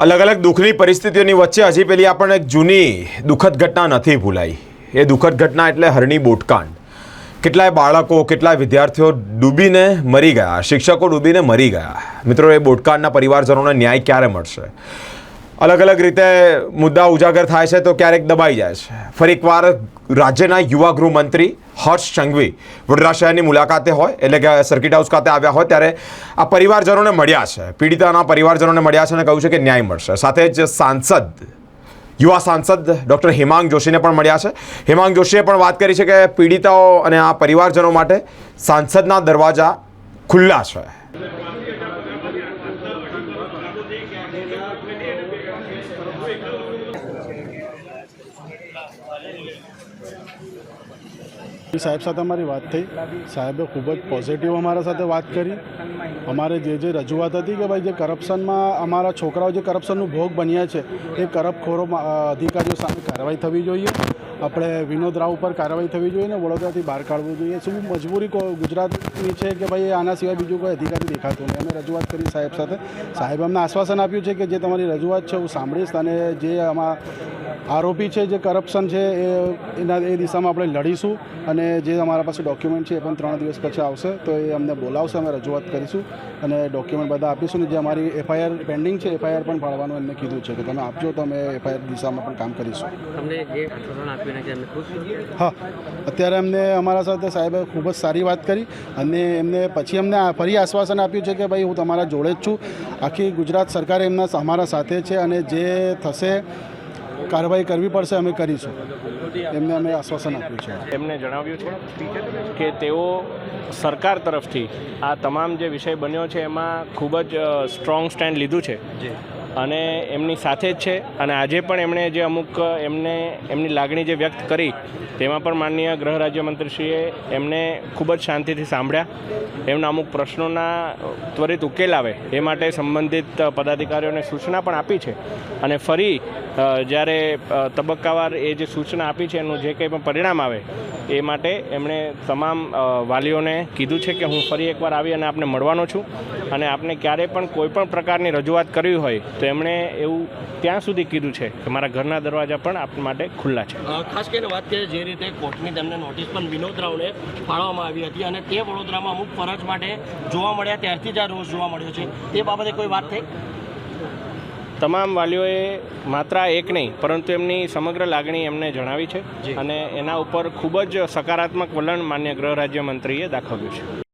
અલગ અલગ દુઃખની પરિસ્થિતિઓની વચ્ચે હજી પેલી આપણને એક જૂની દુઃખદ ઘટના નથી ભૂલાઈ. એ દુઃખદ ઘટના એટલે હરણી બોટકાંડ. કેટલાય બાળકો, કેટલાય વિદ્યાર્થીઓ ડૂબીને મરી ગયા, શિક્ષકો ડૂબીને મરી ગયા. મિત્રો, એ બોટકાંડના પરિવારજનોને ન્યાય ક્યારે મળશે? અલગ અલગ રીતે મુદ્દા ઉજાગર થાય છે તો ક્યારેક દબાઈ જાય છે. ફરી એકવાર રાજ્યના યુવા ગૃહમંત્રી હર્ષ સંઘવી વડોદરા શહેરની મુલાકાતે હોય, એટલે કે સર્કિટ હાઉસ ખાતે આવ્યા હોય, ત્યારે આ પરિવારજનોને મળ્યા છે. પીડિતાના પરિવારજનોને મળ્યા છે અને કહ્યું છે કે ન્યાય મળશે. સાથે જ સાંસદ, યુવા સાંસદ ડૉક્ટર હેમાંગ જોશીને પણ મળ્યા છે. હેમાંગ જોશીએ પણ વાત કરી છે કે પીડિતાઓ અને આ પરિવારજનો માટે સાંસદના દરવાજા ખુલ્લા છે. સાહેબ સાથે અમારી વાત થઈ. સાહેબે ખૂબ જ પોઝિટિવ અમારા સાથે વાત કરી. અમારે જે જે રજૂઆત હતી કે ભાઈ જે કરપ્શનમાં અમારા છોકરાઓ જે કરપ્શનનું ભોગ બન્યા છે, એ કરપખોરો અધિકારીઓ સામે કાર્યવાહી થવી જોઈએ. આપણે વિનોદ રાવ ઉપર કાર્યવાહી થવી જોઈએ ને વડોદરાથી બહાર કાઢવું જોઈએ. શું મજબૂરી ગુજરાતની છે કે ભાઈ આના સિવાય બીજું કોઈ અધિકારી દેખાતું નહીં? અમે રજૂઆત કરી સાહેબ સાથે. સાહેબ અમને આશ્વાસન આપ્યું છે કે જે તમારી રજૂઆત છે, હું સાંભળીશ અને જે આમાં આરોપી છે જે કરપ્શન છે એ એના એ દિશામાં આપણે લડીશું અને જે અમારા પાસે ડોક્યુમેન્ટ છે એ પણ ત્રણ દિવસ પછી આવશે. તો એ અમને બોલાવશે અમે રજૂઆત કરીશું અને ડોક્યુમેન્ટ બધા આપીશું ને જે અમારી એફઆઈઆર પેન્ડિંગ છે એફઆઈઆર પણ ફાળવાનું એમને કીધું છે કે તમે આપજો તો અમે એફઆઈઆર દિશામાં પણ કામ કરીશું. તમને જે હા અત્યારે અમને અમારા સાથે સાહેબે ખૂબ જ સારી વાત કરી અને એમને પછી અમને ફરી આશ્વાસન આપ્યું છે કે ભાઈ હું તમારા જોડે જ છું. આખી ગુજરાત સરકાર એમના અમારા સાથે છે અને જે થશે કાર્યવાહી કરવી પડશે અમે કરીશું. એમને અમે આશ્વાસન આપ્યું છે. એમને જણાવ્યું છે કે તેઓ સરકાર તરફથી આ તમામ જે વિષય બન્યો છે એમાં ખૂબ જ સ્ટ્રોંગ સ્ટેન્ડ લીધું છે. અને એમની સાથે જ છે. અને આજે પણ એમણે જે અમુક એમને એમની લાગણી જે વ્યક્ત કરી તેમાં પણ માનનીય ગૃહ રાજ્યમંત્રીશ્રીએ એમને ખૂબ જ શાંતિથી સાંભળ્યા. એમના અમુક પ્રશ્નોના ત્વરિત ઉકેલ આવે એ માટે સંબંધિત પદાધિકારીઓને સૂચના પણ આપી છે. અને ફરી જ્યારે તબક્કાવાર એ જે સૂચના આપી છે, એનું જે કંઈ પણ પરિણામ આવે, એ માટે એમણે તમામ વાલીઓને કીધું છે કે હું ફરી એકવાર આવી અને આપને મળવાનો છું. અને આપને ક્યારે પણ કોઈ પણ પ્રકારની રજૂઆત કરવી હોય, તો એમણે એવું ત્યાં સુધી કીધું છે કે મારા ઘરના દરવાજા પણ આપ માટે ખુલ્લા છે. ખાસ કરીને વાત કરીએ જે રીતે કોર્ટની તેમને નોટિસ પણ વિનોદ રાવને ફાળવવામાં આવી હતી અને તે વડોદરામાં અમુક ફરજ માટે જોવા મળ્યા, ત્યારથી જ આ રોષ જોવા મળ્યો છે. તે બાબતે કોઈ વાત થઈ? તમામ વાલીઓએ માત્ર એક નહીં પરંતુ એમની સમગ્ર લાગણી એમને જણાવી છે અને એના ઉપર ખૂબ જ સકારાત્મક વલણ માન્ય ગૃહ રાજ્યમંત્રીએ દાખવ્યું છે.